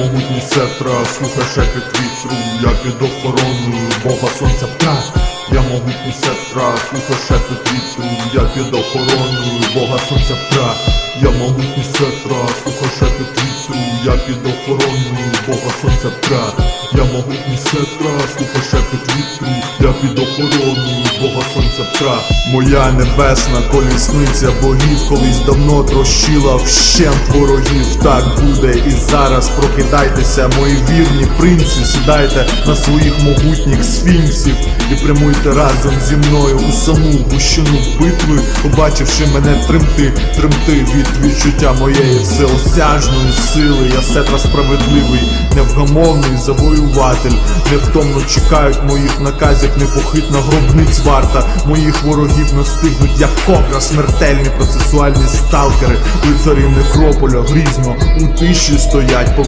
могутній сетра, слухай шепіт вітру, я під охороною Бога сонця птах, Я могутній сетра, слухай шепіт вітру, я під охороною Бога сонця пра. Я могутній сетра, слухай шепіт вітру, я під охороною Бога сонця пра. Я могутній сетра, слухай шепіт вітру, я під охороною Бога сонця пра. Моя небесна колісниця богів колись давно трощила вщент ворогів. Так буде і зараз прокидайтеся, мої вірні принці, сідайте на своїх могутніх сфінксів і прямуйте разом зі мною у саму гущину битви, побачивши мене тремти, тремти від відчуття моєї всеосяжної сили. Я сетра справедливий, невгамовний завоюватель, невтомно чекають моїх наказів, непохитна гробниць варта. Моїх ворогів настигнуть, як кобра, смертельні процесуальні сталкери, лицарі некрополя, грізно у тиші стоять.